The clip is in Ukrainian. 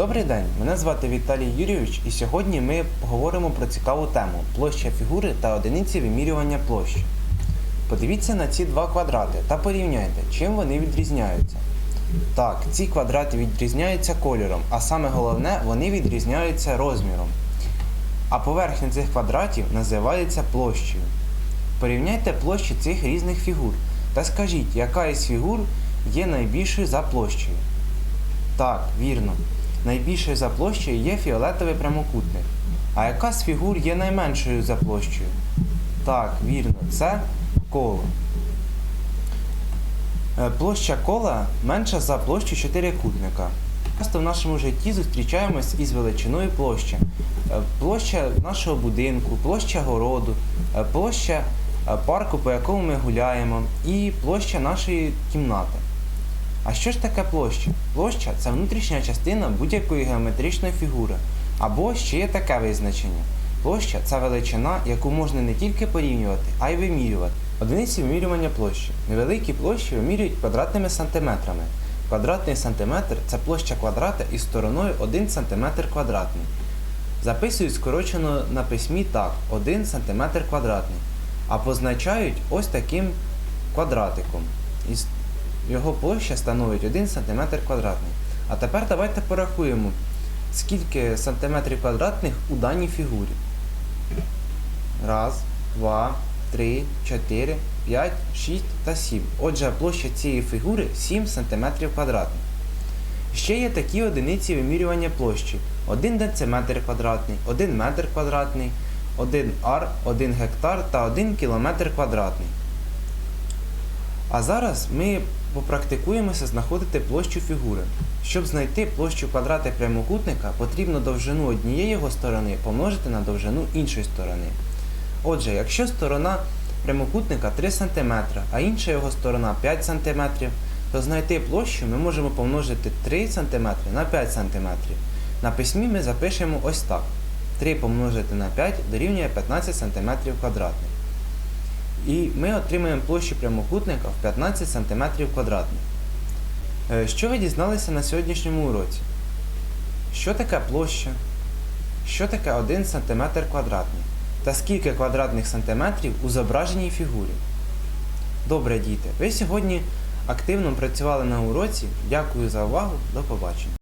Добрий день, мене звати Віталій Юрійович, і сьогодні ми поговоримо про цікаву тему площа фігури та одиниці вимірювання площі. Подивіться на ці два квадрати та порівняйте, чим вони відрізняються. Так, ці квадрати відрізняються кольором, а саме головне, вони відрізняються розміром. А поверхня цих квадратів називається площею. Порівняйте площі цих різних фігур та скажіть, яка із фігур є найбільшою за площею. Так, вірно. Найбільшою за площею є фіолетовий прямокутник. А яка з фігур є найменшою за площею? Так, вірно, це коло. Е, Площа кола менша за площу чотирикутника. Часто в нашому житті зустрічаємось із величиною площі. Е, Площа нашого будинку, площа городу, е, площа парку, по якому ми гуляємо, і площа нашої кімнати. А що ж таке площа? Площа це внутрішня частина будь-якої геометричної фігури. Або ще є таке визначення. Площа це величина, яку можна не тільки порівнювати, а й вимірювати. Одиниці вимірювання площі. Невеликі площі вимірюють квадратними сантиметрами. Квадратний сантиметр це площа квадрата із стороною 1 см квадратний. Записують скорочено на письмі так 1 см квадратний, а позначають ось таким квадратиком. Його площа становить 1 см квадратний. А тепер давайте порахуємо, скільки сантиметрів квадратних у даній фігурі. Раз, два, три, чотири, п'ять, шість та сім. Отже, площа цієї фігури 7 см квадратних. Ще є такі одиниці вимірювання площі: 1 дециметр квадратний, 1 метр квадратний, 1 ар, 1 гектар та 1 кілометр квадратний. А зараз ми попрактикуємося знаходити площу фігури. Щоб знайти площу квадрата прямокутника, потрібно довжину однієї його сторони помножити на довжину іншої сторони. Отже, якщо сторона прямокутника 3 см, а інша його сторона 5 см, то знайти площу ми можемо помножити 3 см на 5 см. На письмі ми запишемо ось так. 3 помножити на 5 дорівнює 15 см квадратних. І ми отримаємо площу прямокутника в 15 см квадратних. Е, Що ви дізналися на сьогоднішньому уроці? Що таке площа? Що таке 1 см квадратний? Та скільки квадратних сантиметрів у зображеній фігурі? Добре, діти, ви сьогодні активно працювали на уроці. Дякую за увагу. До побачення.